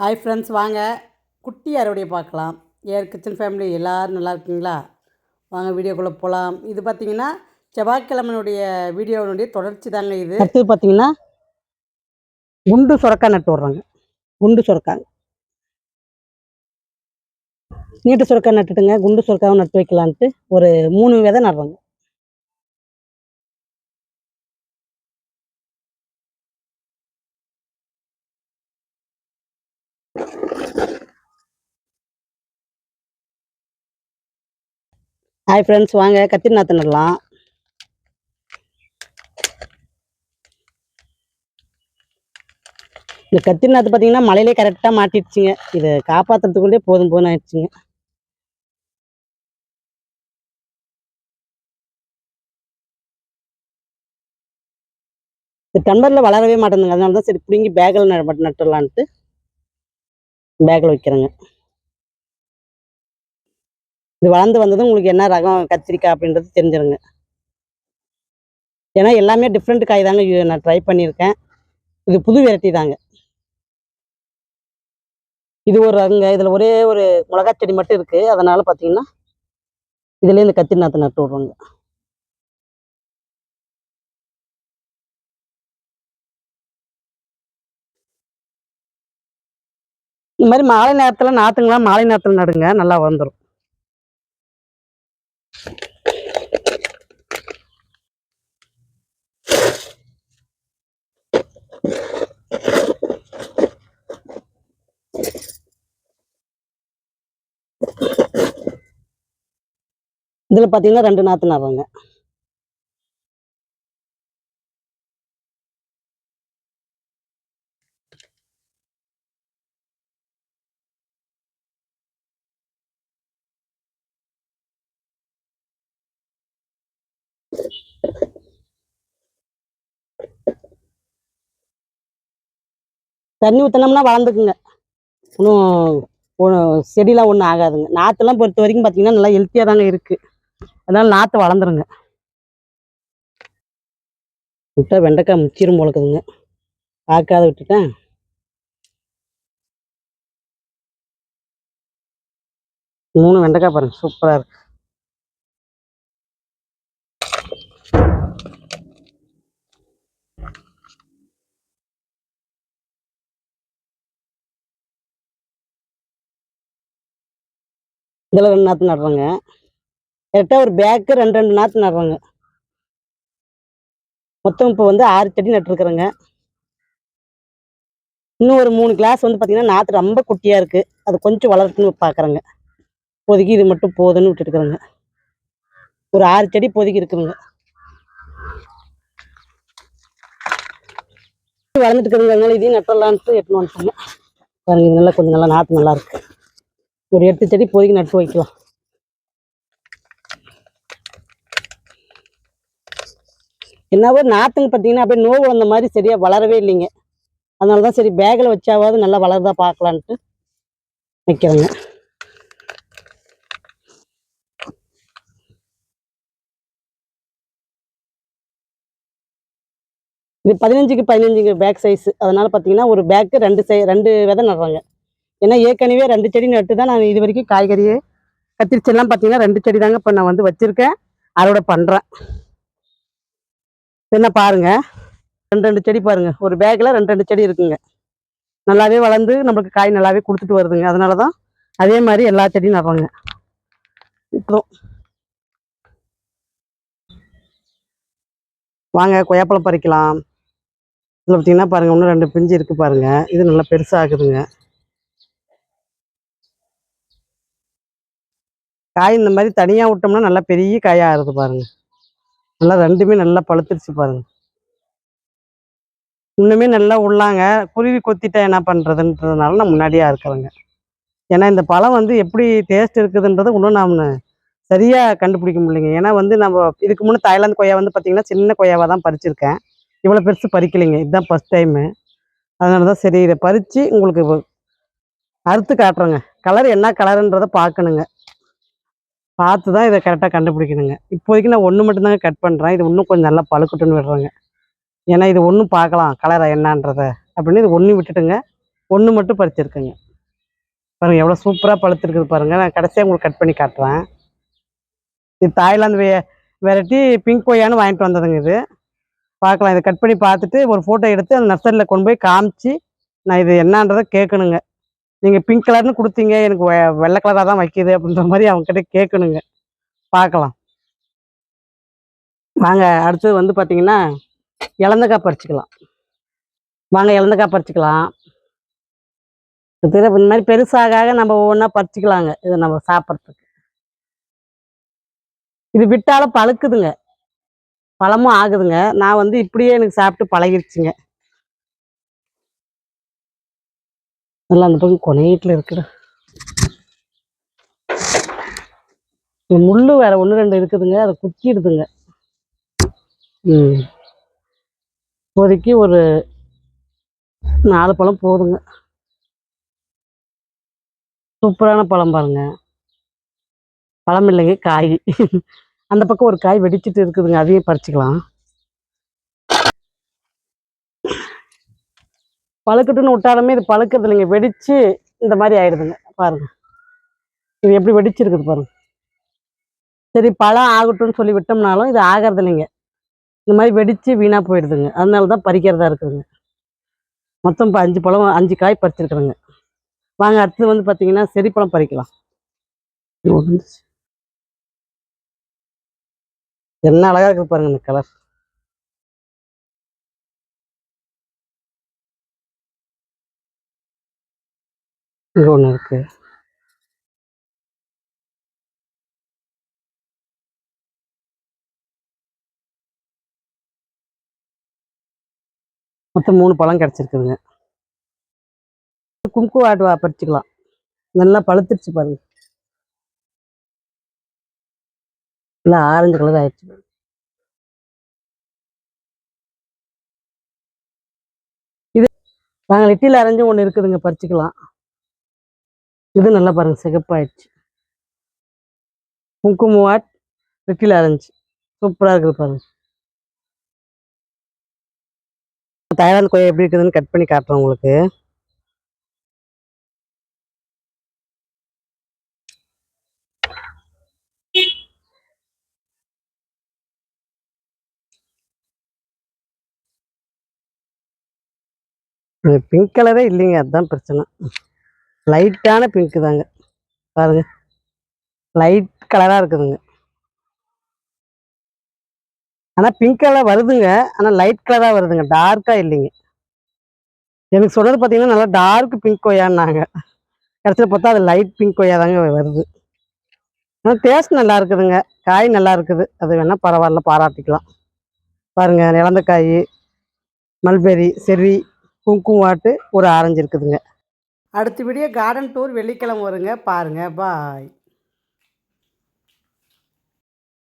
Hi friends வாங்க. குட்டி அறுவடையை பார்க்கலாம். ஏர் கிச்சன் ஃபேமிலி எல்லோரும் நல்லா இருக்கீங்களா? வாங்க வீடியோக்குள்ளே போகலாம் இது பார்த்தீங்கன்னா செவ்வாய்க்கிழமனுடைய வீடியோனுடைய தொடர்ச்சி தாங்க இது. அடுத்தது பார்த்தீங்கன்னா குண்டு சுரக்காய் நட்டு விட்றாங்க குண்டு சுரக்காய். நீட்டு சுரக்காய் நட்டுட்டுங்க. குண்டு சுரக்காவும் நட்டு வைக்கலான்ட்டு ஒரு மூணு விதை நடுறாங்க. ஹாய் ஃப்ரெண்ட்ஸ் வாங்க கத்திரி நடலாம் இந்த கத்திரி நாற்று பார்த்தீங்கன்னா மழையிலே கரெக்டாக மாட்டிடுச்சுங்க. இதை காப்பாற்றுறதுக்குள்ளே போதும் போதும் ஆயிடுச்சுங்க. இந்த டம்பரில் வளரவே மாட்டேங்குதுங்க. அதனால தான் சரி பிடுங்கி பேக்கில் நட்டுடலான்ட்டு பேக்கில் வைக்கிறேங்க. இது வளர்ந்து வந்ததும் உங்களுக்கு என்ன ரகம் கத்திரிக்காய் அப்படின்றது தெரிஞ்சிருங்க. ஏன்னா எல்லாமே டிஃப்ரெண்ட் காய் தாங்க நான் ட்ரை பண்ணியிருக்கேன். இது புது வெரைட்டி தாங்க. இது ஒரு ரகங்க இதில் ஒரே ஒரு மிளகா செடி மட்டும் இருக்குது அதனால் பார்த்தீங்கன்னா இதுலேயே இந்த கத்திரி நாற்று நட்டு விட்றோங்க. இந்த மாதிரி மாலை நேரத்தில் நாற்றுங்களாம் மாலை நேரத்தில் நடுங்க நல்லா வந்துடும் இதில் பார்த்தீங்கன்னா ரெண்டு நாற்று நடுறாங்க தண்ணி ஊற்றினோம்னா வளர்ந்துக்குங்க. ஒன்றும் செடிலாம் ஒன்றும் ஆகாதுங்க. நாற்றுலாம் பொறுத்த வரைக்கும் பார்த்தீங்கன்னா நல்லா ஹெல்த்தியாக தாங்க இருக்குது அதனால் நாற்று வளர்ந்துருங்க. விட்டா வெண்டைக்காய் முச்சிரும் போலக்குதுங்க பார்க்காத விட்டுட்டேன் மூணு வெண்டைக்காய் பாருங்க. சூப்பராக இருக்கு. இதில் ரெண்டு நாற்று நடுறாங்க. கரெக்டாக ஒரு பேக்கு ரெண்டு ரெண்டு நாற்று நடுறாங்க. மொத்தம் இப்போ வந்து ஆறு செடி நட்டுருக்குறேங்க. இன்னும் ஒரு மூணு கிளாஸ் வந்து பார்த்திங்கன்னா நாற்று ரொம்ப குட்டியாக இருக்குது அது கொஞ்சம் வளர்த்துன்னு பார்க்குறேங்க இப்போதைக்கு இது மட்டும் போதுன்னு விட்டுட்டுக்கிறேங்க ஒரு ஆறு செடி இப்போதைக்கு இருக்குதுங்க. வளர்ந்துட்டு இருக்கிறதுனால இதையும் நட்டலான்ட்டு எட்டுன்னு வந்துட்டோங்க. பாருங்க இது நல்லா கொஞ்சம் நல்லா நாற்று நல்லா இருக்குது ஒரு எட்டு செடி இப்போதைக்கு நட்டு வைக்கலாம். என்னவோ நாற்றுங்க பார்த்தீங்கன்னா அப்படியே நோவு வந்த மாதிரி சரியாக வளரவே இல்லைங்க. அதனால தான் சரி பேக்கில் வச்சாவது நல்லா வளருதா பார்க்கலான்ட்டு வைக்கிறேங்க இது பதினஞ்சுக்கு பதினஞ்சுங்க பேக் சைஸ். அதனால பார்த்தீங்கன்னா ஒரு பேக்கு ரெண்டு சை ரெண்டு விதை நடுறாங்க. ஏன்னா ஏற்கனவே ரெண்டு செடி நட்டு தான் நான் இது வரைக்கும் காய்கறியே கத்திரிச்செல்லாம் பார்த்தீங்கன்னா ரெண்டு செடி தாங்க இப்போ நான் வந்து வச்சுருக்கேன். அறுவடை பண்ணுறேன் என்ன பாருங்க. ரெண்டு ரெண்டு செடி பாருங்கள் ஒரு பேக்கில் ரெண்டு ரெண்டு செடி இருக்குங்க. நல்லாவே வளர்ந்து நம்மளுக்கு காய் நல்லாவே கொடுத்துட்டு வருதுங்க. அதனால தான் அதே மாதிரி எல்லா செடியும் நடுறாங்க. இப்போ வாங்க கொய்யாப்பழம் பறிக்கலாம். இதில் பார்த்தீங்கன்னா பாருங்கள் இன்னும் ரெண்டு பிஞ்சு இருக்குது பாருங்கள் இது நல்லா பெருசாகுதுங்க. காய் இந்த மாதிரி தனியாக விட்டோம்னா நல்லா பெரிய காயாக ஆறுது பாருங்க. நல்லா ரெண்டுமே நல்லா பழுத்துருச்சு பாருங்க. இன்னுமே நல்லா உள்ளாங்க. குருவி கொத்திட்டா என்ன பண்ணுறதுன்றதுனால நான் முன்னாடியே இருக்கிறேங்க ஏன்னா இந்த பழம் வந்து எப்படி டேஸ்ட் இருக்குதுன்றதை இன்னும் நாம் சரியாக கண்டுபிடிக்க முடியலைங்க. ஏன்னா வந்து நம்ம இதுக்கு முன்னே தாய்லாந்து கொய்யா வந்து பார்த்திங்கன்னா சின்ன கொய்யாவாக தான் பறிச்சிருக்கேன். இவ்வளோ பெருசு பறிக்கலைங்க. இதுதான் ஃபஸ்ட் டைமு அதனால தான் சரி இதை பறித்து உங்களுக்கு அறுத்து காட்டுறேங்க. கலர் என்ன கலருன்றதை பார்க்கணுங்க. பார்த்து தான் இதை கரெக்டாக கண்டுபிடிக்கணுங்க. இப்போதைக்கு நான் ஒன்று மட்டும்தாங்க கட் பண்ணுறேன் இது இன்னும் கொஞ்சம் நல்லா பழுக்கட்டுன்னு விடுறேங்க. ஏன்னா இது ஒன்றும் பார்க்கலாம். கலரை என்னன்றத. அப்படின்னு இது ஒன்று விட்டுட்டுங்க. ஒன்று மட்டும் பறிச்சிருக்கேங்க. பாருங்கள் எவ்வளோ சூப்பராக பழுத்திருக்குது பாருங்கள் நான் கடைசியாக உங்களுக்கு கட் பண்ணி காட்டுறேன். இது தாய்லாந்து வெரைட்டி பிங்க் கொய்யான்னு வாங்கிட்டு வந்ததுங்க இது. பார்க்கலாம். இதை கட் பண்ணி பார்த்துட்டு ஒரு ஃபோட்டோ எடுத்து அந்த நர்சரியில் கொண்டு போய் காமிச்சு நான் இது என்னன்றதை கேட்கணுங்க. நீங்கள் பிங்க் கலர்னு கொடுத்தீங்க எனக்கு வெ- வெள்ளை கலராக தான் வைக்கிது அப்படின்ற மாதிரி அவங்ககிட்ட கேட்கணுங்க. பார்க்கலாம். வாங்க அடுத்தது வந்து பார்த்தீங்கன்னா இலந்தக்காய் பறிச்சுக்கலாம். வாங்க இலந்தக்காய் பறிச்சுக்கலாம். இந்த மாதிரி பெருசாக ஆக நம்ம ஒவ்வொன்றா பறிச்சுக்கலாங்க இது நம்ம சாப்பிட்றதுக்கு. இது விட்டாலும் பழுக்குதுங்க. பழமும் ஆகுதுங்க. நான் வந்து இப்படியே எனக்கு சாப்பிட்டு பழகிருச்சுங்க. நல்லா அந்த பக்கம் கொனையீட்டில் இருக்குடா. முள் முள்ளு வேற ஒன்று ரெண்டு இருக்குதுங்க. அதை குத்திடுதுங்க. ம். இப்போதைக்கு ஒரு நாலு பழம் போதுங்க. சூப்பரான பழம் பாருங்க. பழம் இல்லைங்க காய். அந்த பக்கம் ஒரு காய் வெடிச்சிட்டு இருக்குதுங்க. அதையும் பறிச்சுக்கலாம். பழுக்கட்டுன்னு விட்டாலுமே இது பழுக்கிறது இல்லைங்க. வெடிச்சு இந்த மாதிரி ஆயிடுதுங்க. பாருங்க. இது எப்படி வெடிச்சிருக்குது பாருங்க. சரி பழம் ஆகட்டும்னு சொல்லி விட்டோம்னாலும் இது ஆகிறது இல்லைங்க. இந்த மாதிரி வெடிச்சு வீணாக போயிடுதுங்க. அதனால தான் பறிக்கிறதா இருக்குதுங்க. மொத்தம் இப்போ அஞ்சு பழம் அஞ்சு காய் பறிச்சிருக்கிறேங்க. வாங்க அடுத்தது வந்து பார்த்தீங்கன்னா செரிப்பழம் பறிக்கலாம். என்ன அழகாக இருக்குது பாருங்க இந்த கலர் இங்க ஒண்ணு இருக்கு. மொத்தம் மூணு பழம் கிடச்சிருக்குதுங்க. கும்கு ஆடுவா பறிச்சுக்கலாம். நல்லா பழுத்துருச்சு பாருங்க. நல்லா ஆரஞ்சு கலர் ஆயிடுச்சு இது நாங்கள் லிட்டில் அரைஞ்சும் ஒன்று இருக்குதுங்க பறிச்சுக்கலாம். இது நல்லா பாருங்க சிகப்பாயிடுச்சு. குங்குமவாட் லிட்டில் ஆரஞ்சு. சூப்பராக இருக்குது பாருங்க. தாய்லாந்து கொய்யா எப்படி இருக்குதுன்னு கட் பண்ணி காட்டுறேன் உங்களுக்கு. பிங்க் கலரே இல்லைங்க அதுதான் பிரச்சனை. லைட்டான பிங்க் தாங்க. பாருங்க. லைட் கலராக இருக்குதுங்க. ஆனால் பிங்க் கலர் வருதுங்க. ஆனால் லைட் கலராக வருதுங்க. டார்க்காக இல்லைங்க. எனக்கு சொன்னது பார்த்தீங்கன்னா நல்லா டார்க் பிங்க் கொய்யான்னாங்க கடைசியில் பார்த்தா அது லைட் பிங்க் கொய்யா தாங்க வருது. ஆனால் டேஸ்ட் நல்லா இருக்குதுங்க. காய் நல்லா இருக்குது. அது வேணால் பரவாயில்ல பாராட்டிக்கலாம். பாருங்க நிலந்த காய் மல்பெரி செர்ரி குங்குமம் வாட்டு ஒரு ஆரஞ்சு இருக்குதுங்க. அடுத்த வீடியோ கார்டன் டூர் வெள்ளிக்கிழமை வருங்க. பாருங்கள் பாய்